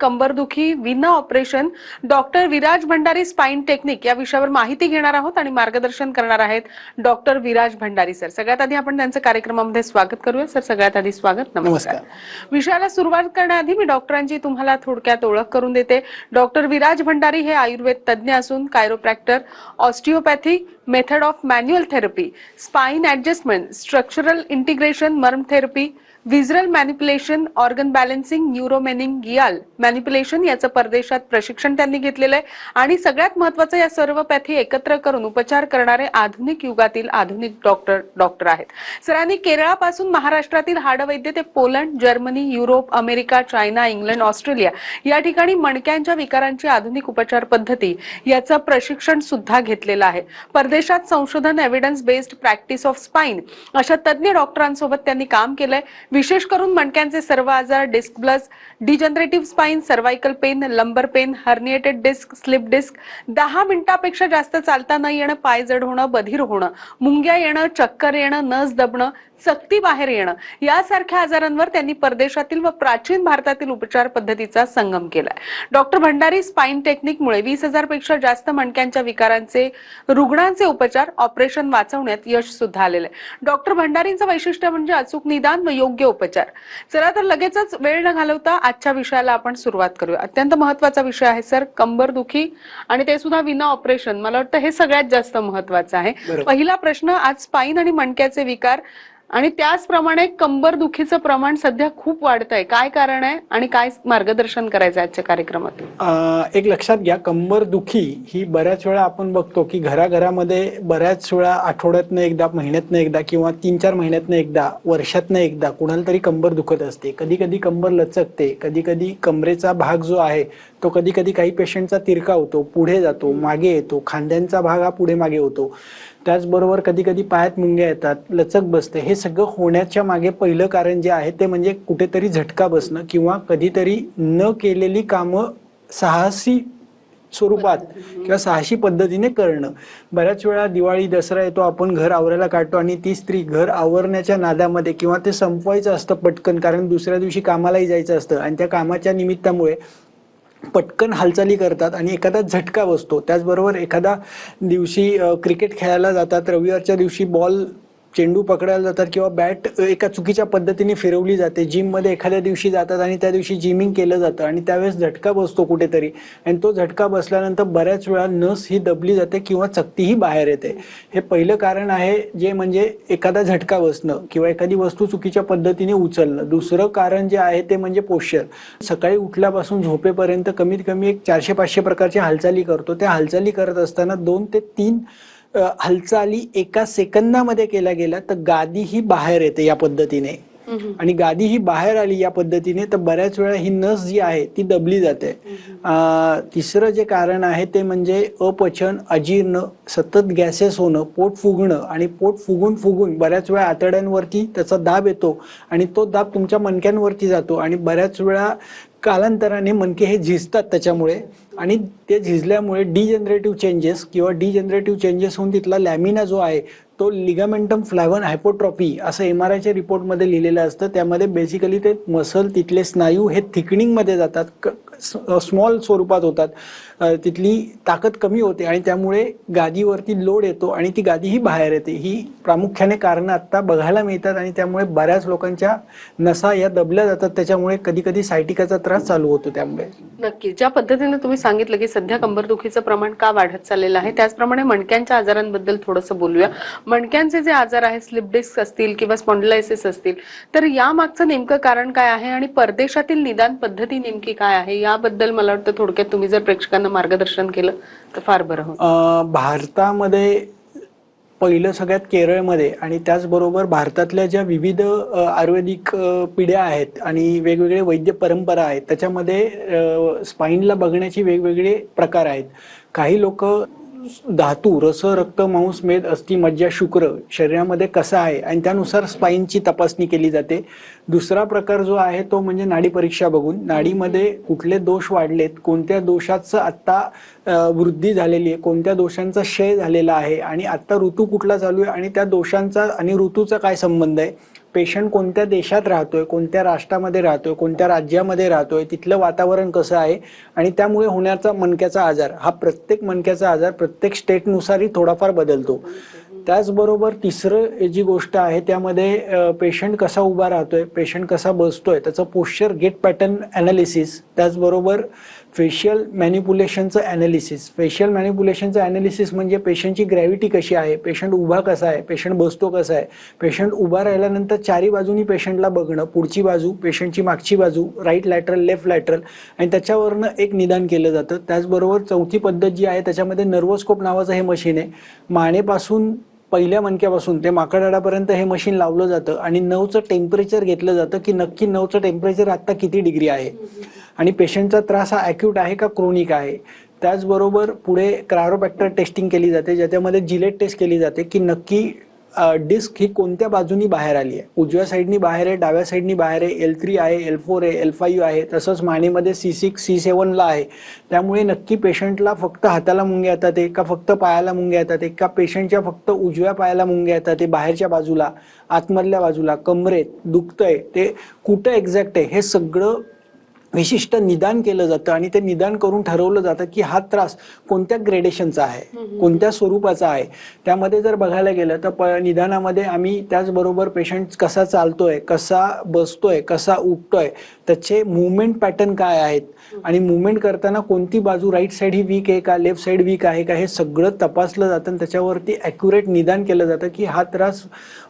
कंबरदुखी विना operation doctor Viraj Bhandari spine technique या विषयावर माहिती घेणार आहोत आणि मार्गदर्शन करणार आहेत डॉक्टर विराज भंडारी सर सगळ्यात आधी आपण त्यांचं कार्यक्रमामध्ये स्वागत करूया. सर सगळ्यात आधी स्वागत. नमस्कार. विषयाला सुरुवात करण्याआधी मी डॉक्टरांची तुम्हाला थोडक्यात ओळख करून देते. डॉक्टर विराज भंडारी हे आयुर्वेद तज्ज्ञ असून chiropractor osteopathy method of manual therapy spine adjustment structural integration मर्म therapy visceral manipulation organ balancing neuromeningeal manipulation याचं परदेशात प्रशिक्षण त्यांनी घेतलेलं आहे. आणि सगळ्यात महत्वाचं या सर्व पॅथी एकत्र करून उपचार करणारे आधुनिक युगातील आधुनिक डॉक्टर डॉक्टर आहेत. सरांनी केरळापासून महाराष्ट्रातील हाडवैद्य ते Poland Germany Europe America China England Australia या ठिकाणी मणक्यांच्या विकारांची आधुनिक उपचार पद्धती याचं प्रशिक्षण सुद्धा घेतलेलं आहे. परदेशात संशोधन evidence based practice of spine अशा तज्ज्ञ डॉक्टरांसोबत त्यांनी काम केलंय. विशेष करून मणक्यांचे सर्व आजार disc bless degenerative spine cervical pain lumbar pain herniated disc slip disc दहा मिनिटापेक्षा जास्त चालता न येणं पाय जड होणं बधीर होणं मुंग्या येणं चक्कर येणं नस दबणं सक्ती बाहेर येणं. यासारख्या आजारांवर त्यांनी परदेशातील व प्राचीन भारतातील उपचार पद्धतीचा संगम केलाय. डॉक्टर भंडारी स्पाइन टेक्निकमुळे वीस हजारपेक्षा जास्त मणक्यांच्या विकारांचे रुग्णांचे उपचार ऑपरेशन वाचवण्यात यश सुद्धा आलेलं आहे डॉक्टर भंडारींचं वैशिष्ट्य म्हणजे अचूक निदान व योग्य उपचार. चला तर लगेचच वेळ न घालवता आजच्या विषयाला आपण सुरुवात करूया. अत्यंत महत्त्वाचा विषय आहे सर. कंबर दुखी आणि ते सुद्धा विना ऑपरेशन मला वाटतं हे सगळ्यात जास्त महत्वाचं आहे. पहिला प्रश्न आज स्पाइन आणि मणक्याचे विकार आणि त्याचप्रमाणे कंबर दुखीचं प्रमाण सध्या खूप वाढत आहे काय कारण आहे आणि काय मार्गदर्शन करायचं आजच्या कार्यक्रमात एक लक्षात घ्या कंबर दुखी ही बऱ्याच वेळा आपण बघतो की घराघरामध्ये बऱ्याच वेळा आठवड्यातनं एकदा महिन्यातनं एकदा किंवा तीन चार महिन्यातनं एकदा वर्षातनं एकदा कुणाला तरी कंबर दुखत असते. कधी कधी कंबर लचकते कधी कधी कमरेचा भाग जो आहे तो कधी कधी काही पेशंटचा तिरका होतो पुढे जातो मागे येतो खांद्यांचा भाग हा पुढे मागे होतो. त्याचबरोबर कधी कधी पायात मुंग्या येतात लचक बसते. हे सगळं होण्याच्या मागे पहिलं कारण जे आहे ते म्हणजे कुठेतरी झटका बसणं किंवा कधीतरी न केलेली कामं साहसी स्वरूपात किंवा साहसी पद्धतीने करणं. बऱ्याच वेळा दिवाळी दसरा येतो आपण घर आवरायला काढतो आणि ती स्त्री घर आवरण्याच्या नादामध्ये किंवा ते संपवायचं असतं पटकन कारण दुसऱ्या दिवशी कामालाही जायचं असतं. आणि त्या कामाच्या निमित्तामुळे पटकन हालचाली करतात आणि एखादा झटका बसतो. त्याचबरोबर एखादा दिवशी क्रिकेट खेळायला जातात रविवारच्या दिवशी बॉल चेंडू पकडायला जातात किंवा बॅट एका चुकीच्या पद्धतीने फिरवली जाते. जिममध्ये एखाद्या दिवशी जातात आणि त्या दिवशी जिमिंग केलं जातं आणि त्यावेळेस झटका बसतो कुठेतरी. आणि तो झटका बसल्यानंतर बऱ्याच वेळा नस ही दबली जाते किंवा चकतीही बाहेर येते. हे पहिलं कारण आहे जे म्हणजे एखादा झटका बसणं किंवा एखादी वस्तू चुकीच्या पद्धतीने उचलणं. दुसरं कारण जे आहे ते म्हणजे पोश्चर. सकाळी उठल्यापासून झोपेपर्यंत कमीत कमी एक चारशे पाचशे प्रकारच्या हालचाली करतो. त्या हालचाली करत असताना दोन ते तीन हालचाली एका सेकंदामध्ये केल्या गेल्या तर गादी ही बाहेर येते या पद्धतीने. आणि गादी ही बाहेर आली या पद्धतीने तर बऱ्याच वेळा ही नस जी आहे ती दबली जाते. तिसरं जे कारण आहे ते म्हणजे अपचन अजीर्ण सतत गॅसेस होणं पोट फुगणं आणि पोट फुगून फुगून बऱ्याच वेळा आतड्यांवरती त्याचा दाब येतो आणि तो दाब तुमच्या मणक्यांवरती जातो आणि बऱ्याच वेळा कालांतराने मणके हे झिजतात त्याच्यामुळे आणि ते झिजल्यामुळे डिजनरेटिव्ह चेंजेस किंवा डिजनरेटिव्ह चेंजेस होऊन तिथला लॅमिना जो आहे तो लिगामेंटम फ्लॅवन हायपोट्रॉपी असं एम आर आयच्या रिपोर्टमध्ये लिहिलेलं असतं. त्यामध्ये बेसिकली ते मसल तिथले स्नायू हे थिकनिंगमध्ये जातात. स्मॉल स्वरूपात होतात. तिथली ताकद कमी होते आणि त्यामुळे गादीवरती लोड येतो आणि ती गादी ही बाहेर येते. ही प्रामुख्याने कारणं आत्ता बघायला मिळतात आणि त्यामुळे बऱ्याच लोकांच्या नसा या दबल्या जातात. त्याच्यामुळे कधी कधी सायटिकाचा त्रास चालू होतो त्यामुळे. नक्की ज्या पद्धतीने तुम्ही सांगितलं की सध्या कंबरदुखीचं प्रमाण का वाढत चाललेलं आहे त्याचप्रमाणे मणक्यांच्या आजारांबद्दल थोडंसं बोलूया. मणक्यांचे जे आजार आहेत स्लिप डिस्क असतील किंवा स्पॉन्डलायसिस असतील तर यामागचं नेमकं कारण काय आहे आणि परदेशातील निदान पद्धती नेमकी काय आहे? याबद्दल मला वाटतं थोडक्यात तुम्ही जर प्रेक्षकांना मार्गदर्शन केलं तर फार बरं होईल भारतामध्ये पहिलं सगळ्यात केरळमध्ये आणि त्याचबरोबर भारतातल्या ज्या विविध आयुर्वेदिक पिढ्या आहेत आणि वेगवेगळे वैद्य परंपरा आहेत त्याच्यामध्ये स्पाईनला बघण्याचे वेगवेगळे प्रकार आहेत. काही लोक धातू रस रक्त मांस मेद अस्थि मज्जा शुक्र शरीरामध्ये कसा आहे? आणि त्यानुसार स्पाईनची तपासणी केली जाते. दुसरा प्रकार जो आहे तो म्हणजे नाडी परीक्षा बघून. नाडीमध्ये कुठले दोष वाढलेत कोणत्या दोषाचं आत्ता वृद्धी झालेली आहे कोणत्या दोषांचा क्षय झालेला आहे आणि आत्ता ऋतू कुठला चालू आहे आणि त्या दोषांचा आणि ऋतूचा काय संबंध आहे पेशंट कोणत्या देशात राहतोय कोणत्या राष्ट्रामध्ये राहतोय कोणत्या राज्यामध्ये राहतोय तिथलं वातावरण कसं आहे आणि त्यामुळे होण्याचा मणक्याचा आजार हा प्रत्येक मणक्याचा आजार प्रत्येक स्टेटनुसारही थोडाफार बदलतो. त्याचबरोबर तिसरं जी गोष्ट आहे त्यामध्ये पेशंट कसा उभा राहतोय पेशंट कसा बसतोय त्याचं पोश्चर गेट पॅटर्न ॲनालिसिस त्याचबरोबर फेशियल मॅनिप्युलेशनचं ॲनालिसिस फेशियल मॅनिप्युलेशनचं ॲनालिसिस म्हणजे पेशंटची ग्रॅव्हिटी कशी आहे पेशंट उभा कसा आहे पेशंट बसतो कसा आहे. पेशंट उभा राहिल्यानंतर चारी बाजूनी पेशंटला बघणं पुढची बाजू पेशंटची मागची बाजू राईट लॅटरल लेफ्ट लॅटरल आणि त्याच्यावरनं एक निदान केलं जातं. त्याचबरोबर चौथी पद्धत जी आहे त्याच्यामध्ये नर्वोस्कोप नावाचं हे मशीन आहे. मानेपासून पहिल्या मणक्यापासून ते माकडाडापर्यंत हे मशीन लावलं जातं आणि नऊचं टेम्परेचर घेतलं जातं की नक्की नऊचं टेम्परेचर आत्ता किती डिग्री आहे. आणि पेशंटचा त्रास हा ॲक्यूट आहे का क्रोनिक आहे? त्याचबरोबर पुढे क्रायोबॅक्टर टेस्टिंग केली जाते ज्याच्यामध्ये जिलेट टेस्ट केली जाते की नक्की डिस्क ही कोणत्या बाजूनी बाहेर आली आहे? उजव्या साईडनी बाहेर आहे डाव्या साईडनी बाहेर आहे एल थ्री आहे एल फोर आहे एल फाईव्ह आहे तसंच मानेमध्ये सी सिक्स सी सेवनला आहे. त्यामुळे नक्की पेशंटला फक्त हाताला मुंग्या येतात एक का फक्त पायाला मुंग्या येतात एक का पेशंटच्या फक्त उजव्या पायाला मुंग्या येतात ते बाहेरच्या बाजूला आतमधल्या बाजूला कमरेत दुखतंय ते कुठं एक्झॅक्ट आहे हे सगळं विशिष्ट निदान केलं जातं आणि ते निदान करून ठरवलं जातं की हा त्रास कोणत्या ग्रेडेशनचा आहे कोणत्या स्वरूपाचा आहे. त्यामध्ये जर बघायला गेलं तर प निदानामध्ये आम्ही त्याचबरोबर पेशंट कसा चालतोय कसा बसतोय कसा उठतोय त्याचे मुवमेंट पॅटर्न काय आहेत आणि मुवमेंट करताना कोणती बाजू राईट साईड ही वीक आहे का लेफ्ट साईड वीक आहे का हे सगळं तपासलं जातं आणि त्याच्यावरती ॲक्युरेट निदान केलं जातं की हा त्रास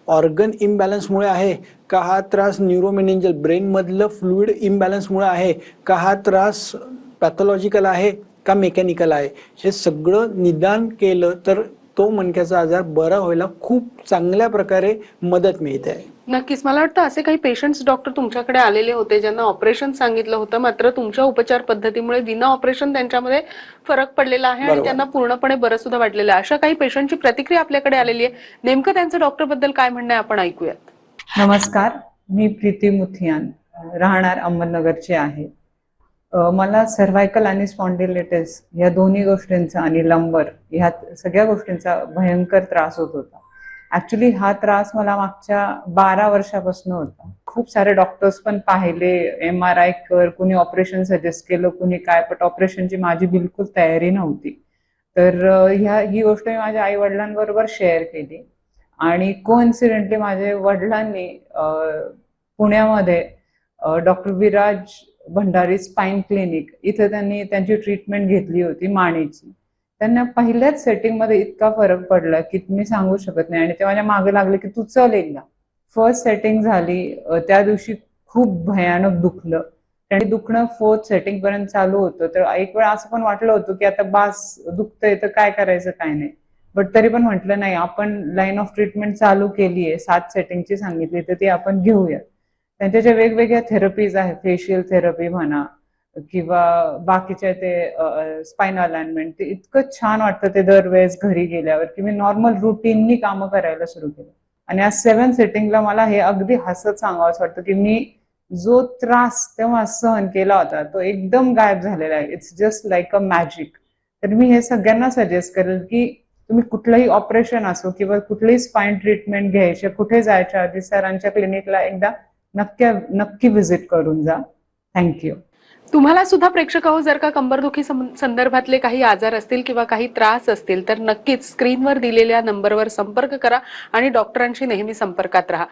ऑर्गन इम्बॅलन्समुळे आहे. का हा त्रास न्यूरोमेनेंजल ब्रेनमधलं फ्लुईड इम्बॅलन्समुळे आहे? का हा त्रास पॅथॉलॉजिकल आहे? का मेकॅनिकल आहे? हे सगळं निदान केलं तर तो मणक्याचा आजार बरा व्हायला खूप चांगल्या प्रकारे मदत मिळते. आहे नक्कीच. मला वाटतं असे काही पेशंट्स डॉक्टर तुमच्याकडे आलेले होते ज्यांना ऑपरेशन सांगितलं होतं मात्र तुमच्या उपचार पद्धतीमुळे विना ऑपरेशन त्यांच्यामध्ये फरक पडलेला आहे आणि बरोबर. त्यांना पूर्णपणे बरं सुद्धा वाटलेलं आहे. अशा काही पेशंटची प्रतिक्रिया आपल्याकडे आलेली आहे. नेमकं त्यांचं डॉक्टरबद्दल काय म्हणणं आहे आपण ऐकूयात. नमस्कार. मी प्रीती मुथियान राहणार अहमदनगरचे आहे. मला सर्व्हायकल आणि स्पॉन्डिलेटिस या दोन्ही गोष्टींचा आणि लंबर ह्या सगळ्या गोष्टींचा भयंकर त्रास होत होता. ऍक्च्युली हा त्रास मला मागच्या बारा वर्षापासून होता. खूप सारे डॉक्टर्स पण पाहिले एम आर आय कर कुणी ऑपरेशन सजेस्ट केलं कुणी काय पण ऑपरेशनची माझी बिलकुल तयारी नव्हती. तर ह्या ही गोष्ट मी माझ्या आई वडिलांबरोबर शेअर केली. आणि कोइन्सिडेंटली माझे वडिलांनी पुण्यामध्ये doctor Viraj Bhandari spine clinic इथे त्यांनी त्यांची ट्रीटमेंट घेतली होती मानेची. त्यांना पहिल्याच सेटिंगमध्ये इतका फरक पडला की मी सांगू शकत नाही. आणि ते माझ्या मागे लागले की तू चल एकदा. फर्स्ट सेटिंग झाली त्या दिवशी खूप भयानक दुखलं. आणि दुखणं फोर्थ सेटिंग पर्यंत चालू होतं. तर एक वेळ असं पण वाटलं होतं की आता बास दुखतंय तर काय करायचं काय नाही. बट तरी पण म्हटलं नाही आपण लाईन ऑफ ट्रीटमेंट चालू केली आहे सात सेटिंगची सांगितली तर ती आपण घेऊया. त्यांच्या ज्या वेगवेगळ्या थेरपीज आहेत फेशियल थेरपी म्हणा किंवा बाकीच्या ते स्पाइन अलाइनमेंट ते इतकं छान वाटतं ते दरवेळेस घरी गेल्यावर की मी नॉर्मल रुटीननी कामं करायला सुरू केलं. आणि आज सेवन सेटिंगला मला हे अगदी हसत सांगावंसं वाटतं की मी जो त्रास तेव्हा सहन केला होता तो एकदम गायब झालेला आहे. It's just like a magic तर मी हे सगळ्यांना सजेस्ट करेल की तुम्ही कुठलंही ऑपरेशन असो किंवा कुठलीही स्पाइन ट्रीटमेंट घ्यायचे कुठे जायच्या आधी सरांच्या क्लिनिकला एकदा नक्की नक्की व्हिजिट करून जा. थँक्यू तुम्हाला सुद्धा प्रेक्षक हो जर का कंबरदुखी संदर्भातले काही आजार असतील किंवा काही त्रास असतील तर नक्कीच स्क्रीनवर दिलेल्या नंबरवर संपर्क करा आणि डॉक्टरांशी नेहमी संपर्कात राहा.